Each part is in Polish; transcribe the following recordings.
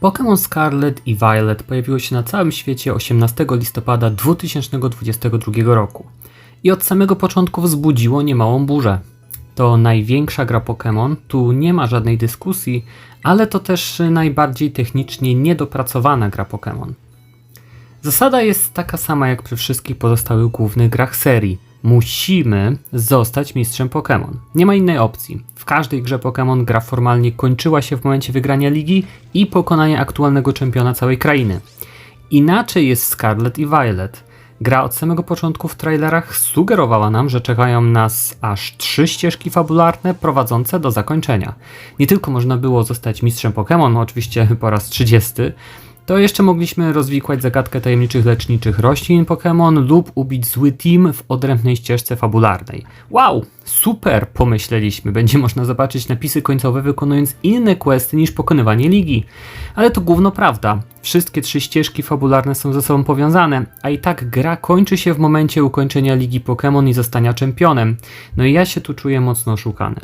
Pokémon Scarlet i Violet pojawiło się na całym świecie 18 listopada 2022 roku i od samego początku wzbudziło niemałą burzę. To największa gra Pokémon, tu nie ma żadnej dyskusji, ale to też najbardziej technicznie niedopracowana gra Pokémon. Zasada jest taka sama jak przy wszystkich pozostałych głównych grach serii. Musimy zostać mistrzem Pokémon. Nie ma innej opcji. W każdej grze Pokémon gra formalnie kończyła się w momencie wygrania ligi i pokonania aktualnego czempiona całej krainy. Inaczej jest Scarlet i Violet. Gra od samego początku w trailerach sugerowała nam, że czekają nas aż trzy ścieżki fabularne prowadzące do zakończenia. Nie tylko można było zostać mistrzem Pokémon, oczywiście po raz 30, to jeszcze mogliśmy rozwikłać zagadkę tajemniczych leczniczych roślin Pokémon lub ubić zły team w odrębnej ścieżce fabularnej. Wow, super, pomyśleliśmy, będzie można zobaczyć napisy końcowe wykonując inne questy niż pokonywanie ligi. Ale to gówno prawda. Wszystkie trzy ścieżki fabularne są ze sobą powiązane, a i tak gra kończy się w momencie ukończenia ligi Pokémon i zostania czempionem. No i ja się tu czuję mocno oszukany.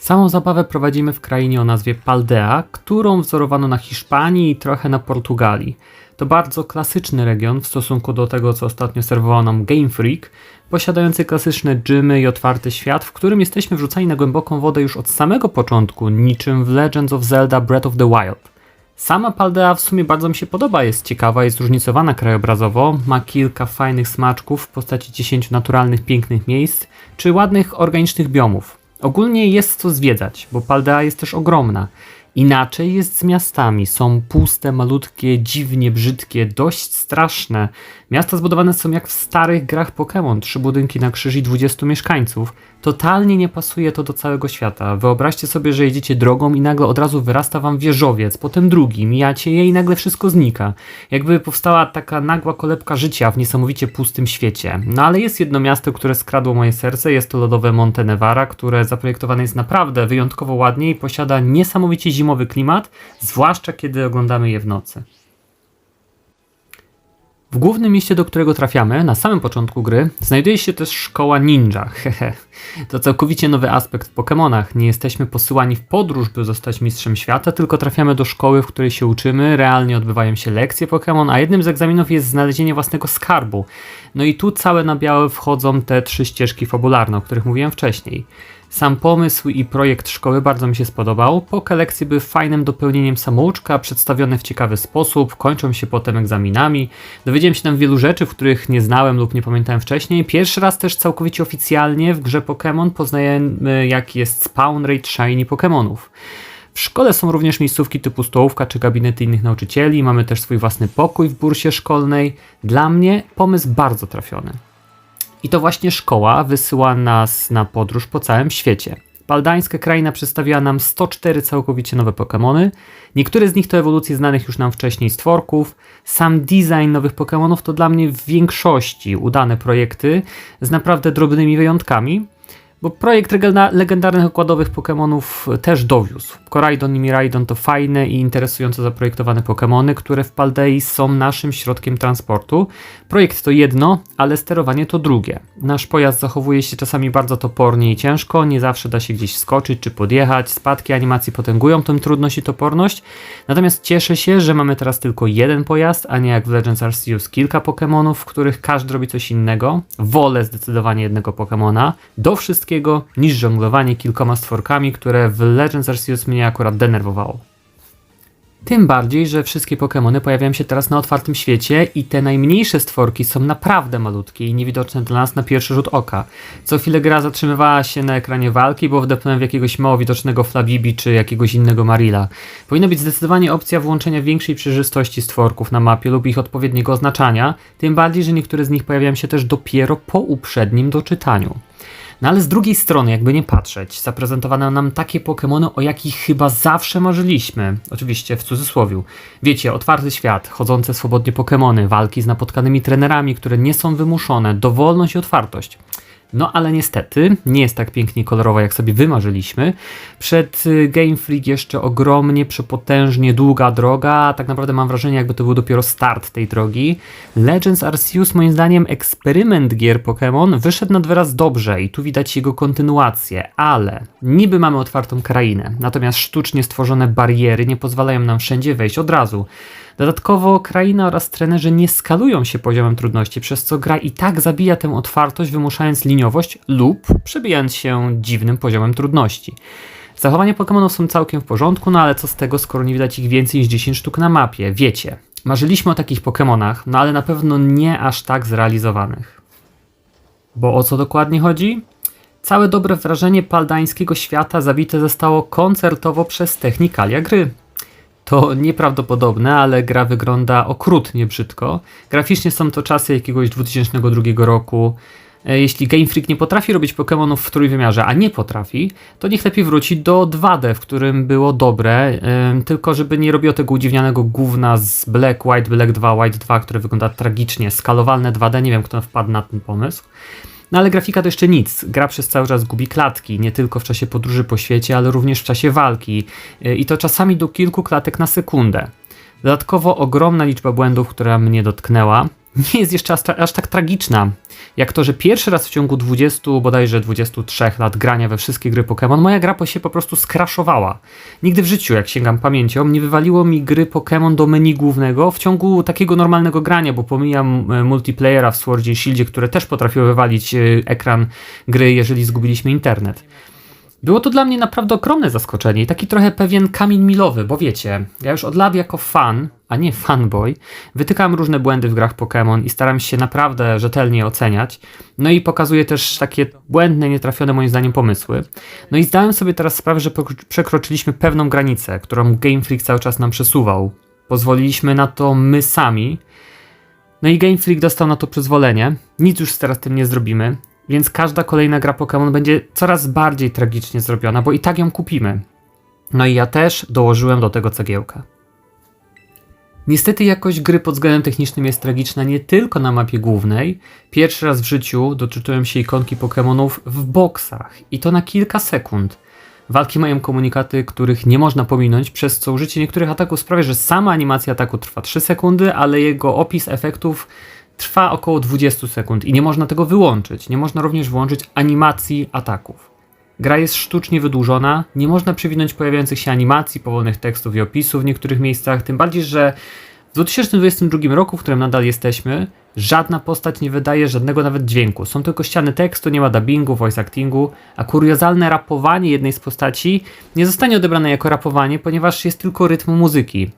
Samą zabawę prowadzimy w krainie o nazwie Paldea, którą wzorowano na Hiszpanii i trochę na Portugalii. To bardzo klasyczny region w stosunku do tego, co ostatnio serwował nam Game Freak, posiadający klasyczne gymy i otwarty świat, w którym jesteśmy wrzucani na głęboką wodę już od samego początku, niczym w Legends of Zelda Breath of the Wild. Sama Paldea w sumie bardzo mi się podoba, jest ciekawa, jest zróżnicowana krajobrazowo, ma kilka fajnych smaczków w postaci 10 naturalnych, pięknych miejsc, czy ładnych organicznych biomów. Ogólnie jest co zwiedzać, bo Paldea jest też ogromna. Inaczej jest z miastami. Są puste, malutkie, dziwnie brzydkie, dość straszne. Miasta zbudowane są jak w starych grach Pokémon. Trzy budynki na krzyż i 20 mieszkańców. Totalnie nie pasuje to do całego świata. Wyobraźcie sobie, że jedziecie drogą i nagle od razu wyrasta wam wieżowiec, potem drugi, mijacie je i nagle wszystko znika. Jakby powstała taka nagła kolebka życia w niesamowicie pustym świecie. No ale jest jedno miasto, które skradło moje serce, jest to lodowe Montenevara, które zaprojektowane jest naprawdę wyjątkowo ładnie i posiada niesamowicie zimowy klimat, zwłaszcza kiedy oglądamy je w nocy. W głównym mieście, do którego trafiamy, na samym początku gry, znajduje się też szkoła ninja. Hehe. To całkowicie nowy aspekt w Pokémonach. Nie jesteśmy posyłani w podróż, by zostać mistrzem świata, tylko trafiamy do szkoły, w której się uczymy, realnie odbywają się lekcje Pokémon, a jednym z egzaminów jest znalezienie własnego skarbu. No i tu całe na białe wchodzą te trzy ścieżki fabularne, o których mówiłem wcześniej. Sam pomysł i projekt szkoły bardzo mi się spodobał. Po lekcje były fajnym dopełnieniem samouczka, przedstawione w ciekawy sposób, kończą się potem egzaminami. Dowiedziałem się tam wielu rzeczy, których nie znałem lub nie pamiętałem wcześniej. Pierwszy raz też całkowicie oficjalnie w grze Pokémon poznajemy jaki jest spawn rate shiny Pokémonów. W szkole są również miejscówki typu stołówka czy gabinety innych nauczycieli, mamy też swój własny pokój w bursie szkolnej. Dla mnie pomysł bardzo trafiony. I to właśnie szkoła wysyła nas na podróż po całym świecie. Paldańska kraina przedstawiła nam 104 całkowicie nowe Pokémony. Niektóre z nich to ewolucje znanych już nam wcześniej stworków. Sam design nowych Pokémonów to dla mnie w większości udane projekty z naprawdę drobnymi wyjątkami. Bo projekt legendarnych okładowych Pokémonów też dowiózł. Koraidon i Miraidon to fajne i interesująco zaprojektowane Pokémony, które w Paldei są naszym środkiem transportu. Projekt to jedno, ale sterowanie to drugie. Nasz pojazd zachowuje się czasami bardzo topornie i ciężko, nie zawsze da się gdzieś skoczyć czy podjechać, spadki animacji potęgują tę trudność i toporność. Natomiast cieszę się, że mamy teraz tylko jeden pojazd, a nie jak w Legends Arceus kilka Pokémonów, w których każdy robi coś innego. Wolę zdecydowanie jednego Pokémona. Do wszystkiego niż żonglowanie kilkoma stworkami, które w Legends Arceus mnie akurat denerwowało. Tym bardziej, że wszystkie Pokémony pojawiają się teraz na otwartym świecie i te najmniejsze stworki są naprawdę malutkie i niewidoczne dla nas na pierwszy rzut oka. Co chwilę gra zatrzymywała się na ekranie walki, bo wdepnąłem w jakiegoś mało widocznego Flabibi czy jakiegoś innego Marilla. Powinna być zdecydowanie opcja włączenia większej przejrzystości stworków na mapie lub ich odpowiedniego oznaczania, tym bardziej, że niektóre z nich pojawiają się też dopiero po uprzednim doczytaniu. No ale z drugiej strony, jakby nie patrzeć, zaprezentowano nam takie Pokémony, o jakich chyba zawsze marzyliśmy. Oczywiście w cudzysłowie. Wiecie, otwarty świat, chodzące swobodnie Pokémony, walki z napotkanymi trenerami, które nie są wymuszone, dowolność i otwartość. No ale niestety nie jest tak pięknie kolorowa, jak sobie wymarzyliśmy. Przed y, Game Freak jeszcze ogromnie, przepotężnie długa droga, tak naprawdę mam wrażenie, jakby to był dopiero start tej drogi. Legends Arceus, moim zdaniem, eksperyment gier Pokémon wyszedł nad wyraz dobrze i tu widać jego kontynuację, ale niby mamy otwartą krainę, natomiast sztucznie stworzone bariery nie pozwalają nam wszędzie wejść od razu. Dodatkowo kraina oraz trenerzy nie skalują się poziomem trudności, przez co gra i tak zabija tę otwartość, wymuszając liniowość lub przebijając się dziwnym poziomem trudności. Zachowania Pokémonów są całkiem w porządku, no ale co z tego, skoro nie widać ich więcej niż 10 sztuk na mapie? Wiecie, marzyliśmy o takich Pokémonach, no ale na pewno nie aż tak zrealizowanych. Bo o co dokładnie chodzi? Całe dobre wrażenie paldańskiego świata zabite zostało koncertowo przez technikalia gry. To nieprawdopodobne, ale gra wygląda okrutnie brzydko. Graficznie są to czasy jakiegoś 2002 roku. E, Jeśli Game Freak nie potrafi robić Pokémonów w trójwymiarze, a nie potrafi, to niech lepiej wróci do 2D, w którym było dobre, ym, tylko żeby nie robiło tego udziwnianego gówna z Black, White, Black 2, White 2, które wygląda tragicznie, skalowalne 2D, nie wiem kto wpadł na ten pomysł. No ale grafika to jeszcze nic. Gra przez cały czas gubi klatki, nie tylko w czasie podróży po świecie, ale również w czasie walki. Yy, I to czasami do kilku klatek na sekundę. Dodatkowo ogromna liczba błędów, która mnie dotknęła, nie jest jeszcze aż, aż tak tragiczna, jak to, że pierwszy raz w ciągu 20, bodajże 23 lat grania we wszystkie gry Pokémon, moja gra się po prostu skraszowała. Nigdy w życiu, jak sięgam pamięcią, nie wywaliło mi gry Pokémon do menu głównego w ciągu takiego normalnego grania, bo pomijam e, multiplayera w Swordzie i Shieldzie, które też potrafiły wywalić e, ekran gry, jeżeli zgubiliśmy internet. Było to dla mnie naprawdę ogromne zaskoczenie i taki trochę pewien kamień milowy, bo wiecie, ja już od lat jako fan, a nie fanboy, wytykam różne błędy w grach Pokémon i staram się naprawdę rzetelnie oceniać. No i pokazuję też takie błędne, nietrafione moim zdaniem pomysły. No i zdałem sobie teraz sprawę, że przekroczyliśmy pewną granicę, którą Game Freak cały czas nam przesuwał. Pozwoliliśmy na to my sami. No i Game Freak dostał na to przyzwolenie. Nic już teraz tym nie zrobimy. Więc każda kolejna gra Pokémon będzie coraz bardziej tragicznie zrobiona, bo i tak ją kupimy. No i ja też dołożyłem do tego cegiełkę. Niestety jakość gry pod względem technicznym jest tragiczna nie tylko na mapie głównej. Pierwszy raz w życiu doczytałem się ikonki Pokémonów w boksach i to na kilka sekund. Walki mają komunikaty, których nie można pominąć, przez co użycie niektórych ataków sprawia, że sama animacja ataku trwa 3 sekundy, ale jego opis efektów trwa około 20 sekund i nie można tego wyłączyć. Nie można również włączyć animacji ataków. Gra jest sztucznie wydłużona, nie można przewinąć pojawiających się animacji, powolnych tekstów i opisów w niektórych miejscach, tym bardziej, że w 2022 roku, w którym nadal jesteśmy, żadna postać nie wydaje żadnego nawet dźwięku. Są tylko ściany tekstu, nie ma dubbingu, voice actingu, a kuriozalne rapowanie jednej z postaci nie zostanie odebrane jako rapowanie, ponieważ jest tylko rytm muzyki.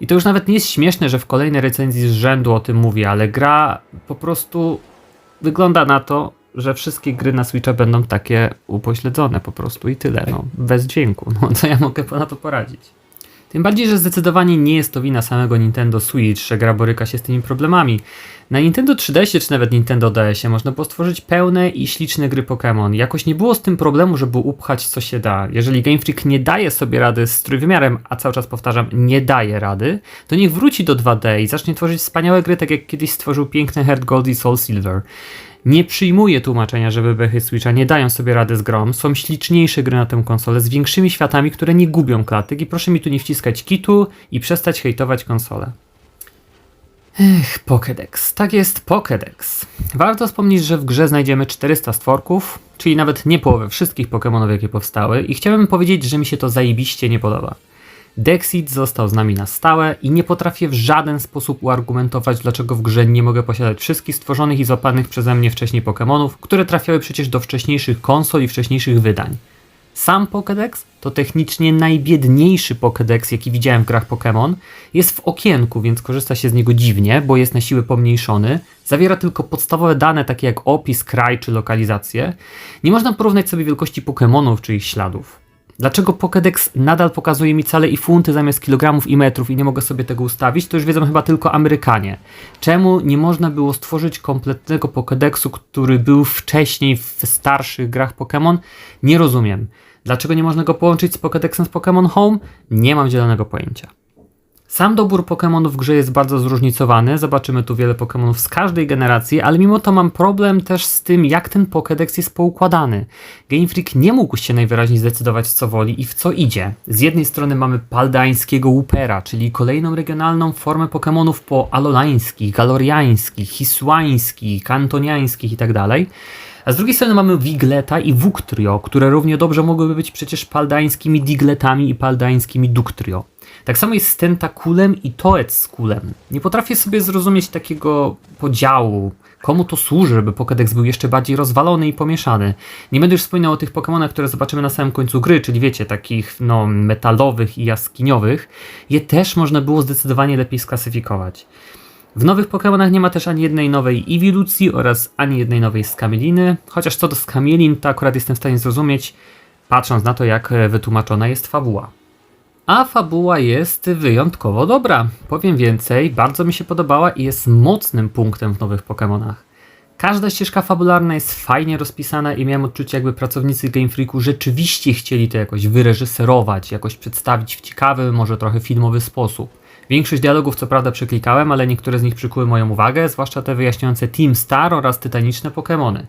I to już nawet nie jest śmieszne, że w kolejnej recenzji z rzędu o tym mówię, ale gra po prostu wygląda na to, że wszystkie gry na Switcha będą takie upośledzone po prostu i tyle, no, bez dźwięku. No, co ja mogę na to poradzić? Tym bardziej, że zdecydowanie nie jest to wina samego Nintendo Switch, że gra boryka się z tymi problemami. Na Nintendo 3DS czy nawet Nintendo DS można było stworzyć pełne i śliczne gry Pokémon. Jakoś nie było z tym problemu, żeby upchać co się da. Jeżeli Game Freak nie daje sobie rady z trójwymiarem, a cały czas powtarzam, nie daje rady, to niech wróci do 2D i zacznie tworzyć wspaniałe gry, tak jak kiedyś stworzył piękne Heart Gold i Soul Silver. Nie przyjmuję tłumaczenia, że bebechy Switcha nie dają sobie rady z grą. Są śliczniejsze gry na tę konsolę z większymi światami, które nie gubią klatek i proszę mi tu nie wciskać kitu i przestać hejtować konsolę. Ech, Pokédex. Tak jest, Pokédex. Warto wspomnieć, że w grze znajdziemy 400 stworków, czyli nawet nie połowę wszystkich Pokémonów, jakie powstały i chciałbym powiedzieć, że mi się to zajebiście nie podoba. Dexit został z nami na stałe i nie potrafię w żaden sposób uargumentować, dlaczego w grze nie mogę posiadać wszystkich stworzonych i złapanych przeze mnie wcześniej Pokémonów, które trafiały przecież do wcześniejszych konsol i wcześniejszych wydań. Sam Pokédex to technicznie najbiedniejszy Pokédex, jaki widziałem w grach Pokémon. Jest w okienku, więc korzysta się z niego dziwnie, bo jest na siłę pomniejszony. Zawiera tylko podstawowe dane, takie jak opis, kraj czy lokalizację. Nie można porównać sobie wielkości Pokémonów czy ich śladów. Dlaczego Pokédex nadal pokazuje mi cale i funty zamiast kilogramów i metrów i nie mogę sobie tego ustawić, to już wiedzą chyba tylko Amerykanie. Czemu nie można było stworzyć kompletnego Pokédexu, który był wcześniej w starszych grach Pokémon? Nie rozumiem. Dlaczego nie można go połączyć z Pokédexem z Pokémon Home? Nie mam zielonego pojęcia. Sam dobór Pokémonów w grze jest bardzo zróżnicowany, zobaczymy tu wiele Pokémonów z każdej generacji, ale mimo to mam problem też z tym, jak ten Pokédex jest poukładany. Game Freak nie mógł się najwyraźniej zdecydować co woli i w co idzie. Z jednej strony mamy paldańskiego Upera, czyli kolejną regionalną formę Pokémonów po alolańskich, galoriańskich, hisłańskich, kantoniańskich itd., tak a z drugiej strony mamy Wigleta i Wuktrio, które równie dobrze mogłyby być przecież paldańskimi Digletami i paldańskimi Duktrio. Tak samo jest z Tentakulem i Toedskulem. Nie potrafię sobie zrozumieć takiego podziału, komu to służy, żeby Pokédex był jeszcze bardziej rozwalony i pomieszany. Nie będę już wspominał o tych Pokémonach, które zobaczymy na samym końcu gry, czyli wiecie, takich no, metalowych i jaskiniowych. Je też można było zdecydowanie lepiej sklasyfikować. W nowych Pokémonach nie ma też ani jednej nowej Ewilucji oraz ani jednej nowej Skamieliny, chociaż co do Skamielin to akurat jestem w stanie zrozumieć, patrząc na to jak wytłumaczona jest fabuła. A fabuła jest wyjątkowo dobra. Powiem więcej, bardzo mi się podobała i jest mocnym punktem w nowych Pokémonach. Każda ścieżka fabularna jest fajnie rozpisana i miałem odczucie, jakby pracownicy Game Freaku rzeczywiście chcieli to jakoś wyreżyserować, jakoś przedstawić w ciekawy, może trochę filmowy sposób. Większość dialogów co prawda przeklikałem, ale niektóre z nich przykuły moją uwagę, zwłaszcza te wyjaśniające Team Star oraz tytaniczne Pokémony.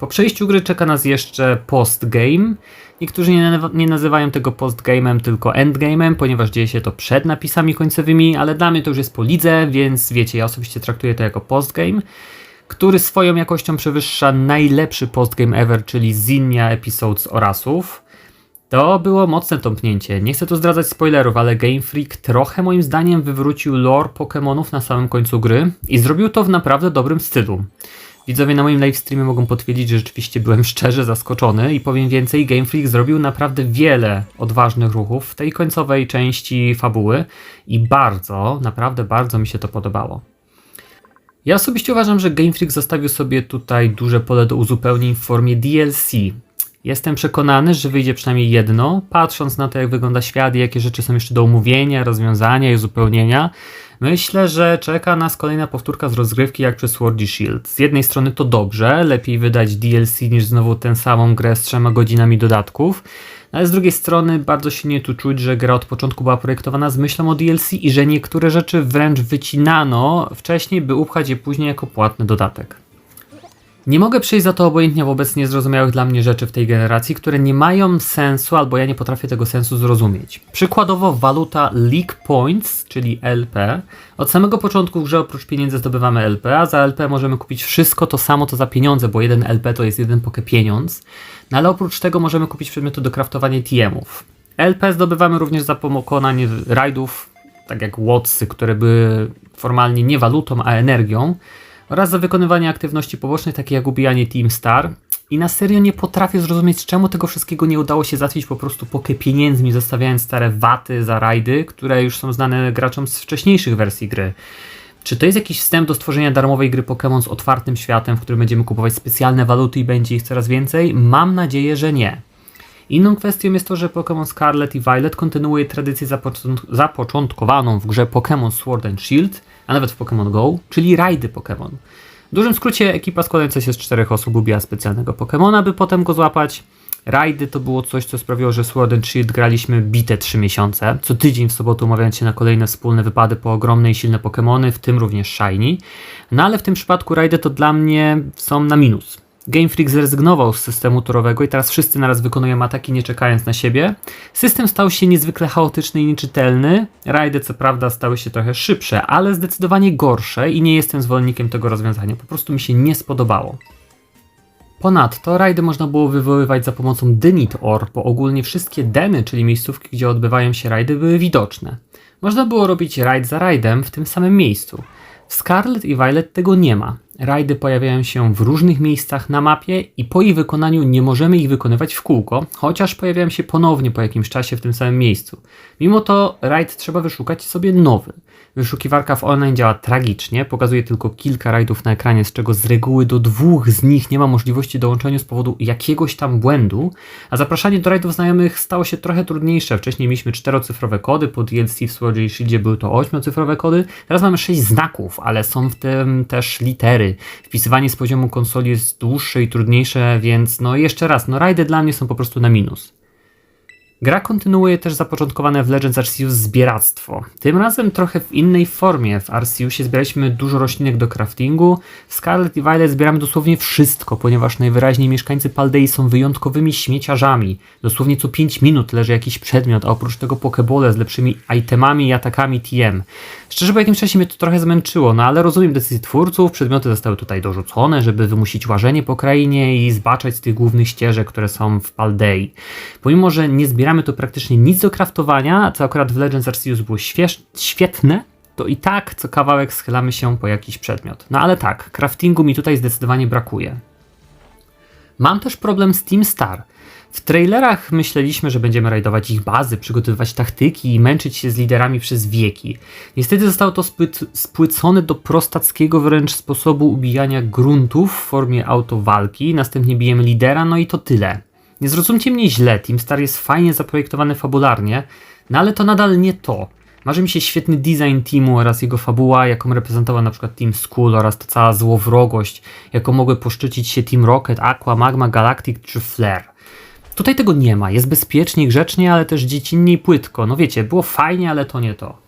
Po przejściu gry czeka nas jeszcze postgame. Niektórzy nie, nie nazywają tego postgame'em, tylko endgame'em, ponieważ dzieje się to przed napisami końcowymi, ale dla mnie to już jest po lidze, więc wiecie, ja osobiście traktuję to jako postgame, który swoją jakością przewyższa najlepszy postgame ever, czyli Zinnia Episodes Orasów. To było mocne tąpnięcie. Nie chcę tu zdradzać spoilerów, ale Game Freak trochę moim zdaniem wywrócił lore Pokémonów na samym końcu gry i zrobił to w naprawdę dobrym stylu. Widzowie na moim livestreamie mogą potwierdzić, że rzeczywiście byłem szczerze zaskoczony i powiem więcej, Game Freak zrobił naprawdę wiele odważnych ruchów w tej końcowej części fabuły i bardzo, naprawdę bardzo mi się to podobało. Ja osobiście uważam, że Game Freak zostawił sobie tutaj duże pole do uzupełnień w formie DLC, Jestem przekonany, że wyjdzie przynajmniej jedno, patrząc na to, jak wygląda świat i jakie rzeczy są jeszcze do omówienia, rozwiązania i uzupełnienia. Myślę, że czeka nas kolejna powtórka z rozgrywki jak przez Sword Shield. Z jednej strony to dobrze, lepiej wydać DLC niż znowu tę samą grę z trzema godzinami dodatków, ale z drugiej strony bardzo silnie tu czuć, że gra od początku była projektowana z myślą o DLC i że niektóre rzeczy wręcz wycinano wcześniej, by upchać je później jako płatny dodatek. Nie mogę przejść za to obojętnie wobec niezrozumiałych dla mnie rzeczy w tej generacji, które nie mają sensu, albo ja nie potrafię tego sensu zrozumieć. Przykładowo waluta League Points, czyli LP. Od samego początku w grze oprócz pieniędzy zdobywamy LP, a za LP możemy kupić wszystko to samo to za pieniądze, bo jeden LP to jest jeden poke pieniądz. No ale oprócz tego możemy kupić przedmioty do kraftowania TM-ów. LP zdobywamy również za pokonanie rajdów, tak jak Watsy, które były formalnie nie walutą, a energią oraz za wykonywanie aktywności pobocznych, takie jak ubijanie Team Star. I na serio nie potrafię zrozumieć, czemu tego wszystkiego nie udało się załatwić po prostu pokę pieniędzmi, zostawiając stare waty za rajdy, które już są znane graczom z wcześniejszych wersji gry. Czy to jest jakiś wstęp do stworzenia darmowej gry Pokémon z otwartym światem, w którym będziemy kupować specjalne waluty i będzie ich coraz więcej? Mam nadzieję, że nie. Inną kwestią jest to, że Pokémon Scarlet i Violet kontynuuje tradycję zapoczątkowaną w grze Pokémon Sword and Shield, a nawet w Pokémon Go, czyli rajdy Pokémon. W dużym skrócie ekipa składająca się z czterech osób ubiła specjalnego Pokémona, by potem go złapać. Rajdy to było coś, co sprawiło, że Sword and Shield graliśmy bite 3 miesiące. Co tydzień w sobotę umawiając się na kolejne wspólne wypady po ogromne i silne Pokémony, w tym również Shiny. No ale w tym przypadku rajdy to dla mnie są na minus. Game Freak zrezygnował z systemu torowego i teraz wszyscy naraz wykonują ataki nie czekając na siebie. System stał się niezwykle chaotyczny i nieczytelny. Rajdy co prawda stały się trochę szybsze, ale zdecydowanie gorsze i nie jestem zwolennikiem tego rozwiązania. Po prostu mi się nie spodobało. Ponadto rajdy można było wywoływać za pomocą Dynit Or, bo ogólnie wszystkie deny, czyli miejscówki, gdzie odbywają się rajdy, były widoczne. Można było robić rajd za rajdem w tym samym miejscu. W Scarlet i Violet tego nie ma. Rajdy pojawiają się w różnych miejscach na mapie i po ich wykonaniu nie możemy ich wykonywać w kółko, chociaż pojawiają się ponownie po jakimś czasie w tym samym miejscu. Mimo to rajd trzeba wyszukać sobie nowy. Wyszukiwarka w online działa tragicznie, pokazuje tylko kilka rajdów na ekranie, z czego z reguły do dwóch z nich nie ma możliwości dołączenia z powodu jakiegoś tam błędu, a zapraszanie do rajdów znajomych stało się trochę trudniejsze. Wcześniej mieliśmy czterocyfrowe kody, po DLC w Swordzie i Shieldzie były to ośmiocyfrowe kody, teraz mamy sześć znaków, ale są w tym też litery. Wpisywanie z poziomu konsoli jest dłuższe i trudniejsze, więc no jeszcze raz, no rajdy dla mnie są po prostu na minus. Gra kontynuuje też zapoczątkowane w Legends Arceus zbieractwo. Tym razem trochę w innej formie. W Arceusie zbieraliśmy dużo roślinek do craftingu. W Scarlet i Violet zbieramy dosłownie wszystko, ponieważ najwyraźniej mieszkańcy Paldei są wyjątkowymi śmieciarzami. Dosłownie co 5 minut leży jakiś przedmiot, a oprócz tego pokebole z lepszymi itemami i atakami TM. Szczerze po jakimś czasie mnie to trochę zmęczyło, no ale rozumiem decyzję twórców, przedmioty zostały tutaj dorzucone, żeby wymusić łażenie po krainie i zbaczać z tych głównych ścieżek, które są w Paldei. Pomimo, że nie zbieramy tu praktycznie nic do craftowania, co akurat w Legends Arceus było świe- świetne, to i tak co kawałek schylamy się po jakiś przedmiot. No ale tak, craftingu mi tutaj zdecydowanie brakuje. Mam też problem z Team Star. W trailerach myśleliśmy, że będziemy rajdować ich bazy, przygotowywać taktyki i męczyć się z liderami przez wieki. Niestety zostało to spłyt, spłycone do prostackiego wręcz sposobu ubijania gruntów w formie autowalki, następnie bijemy lidera, no i to tyle. Nie zrozumcie mnie źle, Team Star jest fajnie zaprojektowany fabularnie, no ale to nadal nie to. Marzy mi się świetny design teamu oraz jego fabuła, jaką reprezentował na przykład Team Skull oraz ta cała złowrogość, jaką mogły poszczycić się Team Rocket, Aqua, Magma, Galactic czy Flare. Tutaj tego nie ma, jest bezpiecznie, grzecznie, ale też dziecinnie i płytko. No wiecie, było fajnie, ale to nie to.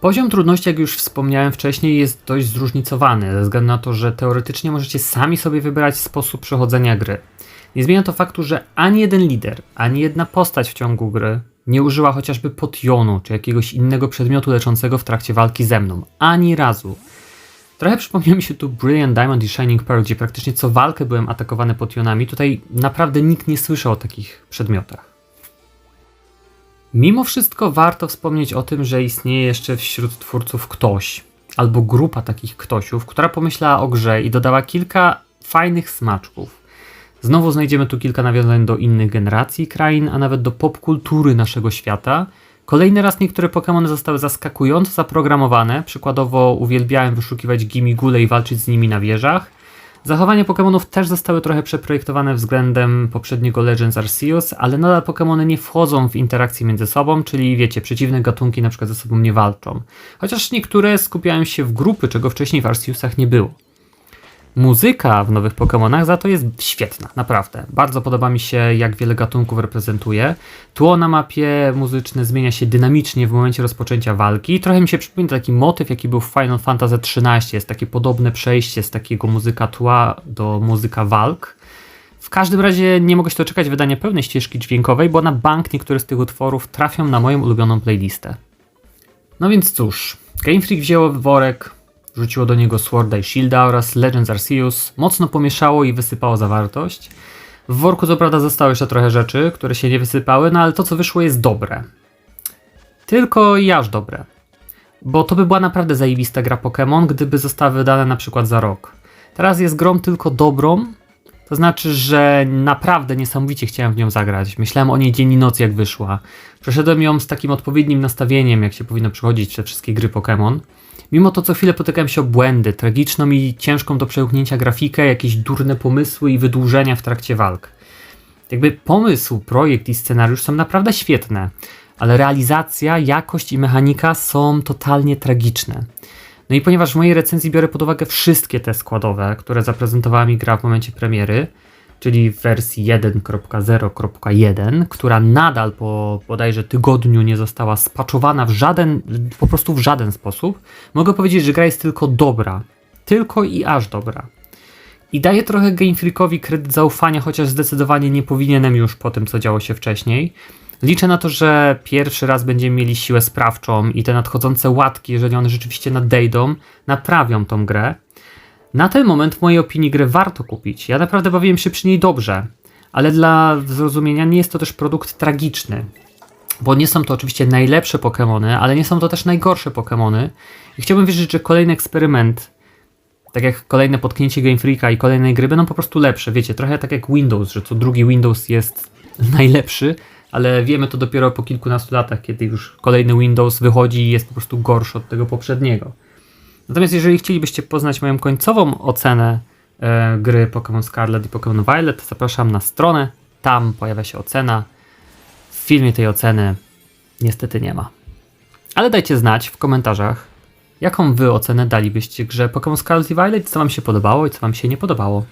Poziom trudności, jak już wspomniałem wcześniej, jest dość zróżnicowany, ze względu na to, że teoretycznie możecie sami sobie wybrać sposób przechodzenia gry. Nie zmienia to faktu, że ani jeden lider, ani jedna postać w ciągu gry nie użyła chociażby potionu czy jakiegoś innego przedmiotu leczącego w trakcie walki ze mną. Ani razu. Trochę przypomniał mi się tu Brilliant Diamond i Shining Pearl, gdzie praktycznie co walkę byłem atakowany potionami. Tutaj naprawdę nikt nie słyszał o takich przedmiotach. Mimo wszystko warto wspomnieć o tym, że istnieje jeszcze wśród twórców ktoś, albo grupa takich ktośów, która pomyślała o grze i dodała kilka fajnych smaczków. Znowu znajdziemy tu kilka nawiązań do innych generacji krain, a nawet do popkultury naszego świata. Kolejny raz niektóre Pokémony zostały zaskakująco zaprogramowane, przykładowo uwielbiałem wyszukiwać gimigule i walczyć z nimi na wieżach. Zachowania Pokémonów też zostały trochę przeprojektowane względem poprzedniego Legends Arceus, ale nadal Pokémony nie wchodzą w interakcję między sobą, czyli wiecie, przeciwne gatunki na przykład ze sobą nie walczą. Chociaż niektóre skupiają się w grupy, czego wcześniej w Arceusach nie było. Muzyka w nowych Pokémonach za to jest świetna, naprawdę. Bardzo podoba mi się, jak wiele gatunków reprezentuje. Tło na mapie muzyczne zmienia się dynamicznie w momencie rozpoczęcia walki. Trochę mi się przypomina taki motyw, jaki był w Final Fantasy XIII. Jest takie podobne przejście z takiego muzyka tła do muzyka walk. W każdym razie nie mogę się doczekać wydania pełnej ścieżki dźwiękowej, bo na bank niektóre z tych utworów trafią na moją ulubioną playlistę. No więc cóż, Game Freak wzięło worek Rzuciło do niego Sworda i Shielda oraz Legends Arceus, mocno pomieszało i wysypało zawartość. W worku co prawda zostało jeszcze trochę rzeczy, które się nie wysypały, no ale to co wyszło jest dobre. Tylko i aż dobre. Bo to by była naprawdę zajebista gra Pokémon, gdyby została wydana na przykład za rok. Teraz jest grą tylko dobrą, to znaczy, że naprawdę niesamowicie chciałem w nią zagrać. Myślałem o niej dzień i noc jak wyszła. Przeszedłem ją z takim odpowiednim nastawieniem, jak się powinno przychodzić przez wszystkie gry Pokémon. Mimo to co chwilę potykałem się o błędy, tragiczną i ciężką do przełknięcia grafikę, jakieś durne pomysły i wydłużenia w trakcie walk. Jakby pomysł, projekt i scenariusz są naprawdę świetne, ale realizacja, jakość i mechanika są totalnie tragiczne. No i ponieważ w mojej recenzji biorę pod uwagę wszystkie te składowe, które zaprezentowała mi gra w momencie premiery, czyli w wersji 1.0.1, która nadal po bodajże tygodniu nie została spaczowana w żaden, po prostu w żaden sposób, mogę powiedzieć, że gra jest tylko dobra. Tylko i aż dobra. I daję trochę Game Freakowi kredyt zaufania, chociaż zdecydowanie nie powinienem już po tym, co działo się wcześniej. Liczę na to, że pierwszy raz będziemy mieli siłę sprawczą i te nadchodzące łatki, jeżeli one rzeczywiście nadejdą, naprawią tą grę. Na ten moment w mojej opinii grę warto kupić. Ja naprawdę bawiłem się przy niej dobrze, ale dla zrozumienia nie jest to też produkt tragiczny. Bo nie są to oczywiście najlepsze Pokémony, ale nie są to też najgorsze Pokémony. I chciałbym wierzyć, że kolejny eksperyment, tak jak kolejne potknięcie Game Freaka i kolejne gry będą po prostu lepsze. Wiecie, trochę tak jak Windows, że co drugi Windows jest najlepszy, ale wiemy to dopiero po kilkunastu latach, kiedy już kolejny Windows wychodzi i jest po prostu gorszy od tego poprzedniego. Natomiast jeżeli chcielibyście poznać moją końcową ocenę e, gry Pokémon Scarlet i Pokémon Violet, zapraszam na stronę. Tam pojawia się ocena. W filmie tej oceny niestety nie ma. Ale dajcie znać w komentarzach, jaką wy ocenę dalibyście grze Pokémon Scarlet i Violet, co wam się podobało i co wam się nie podobało.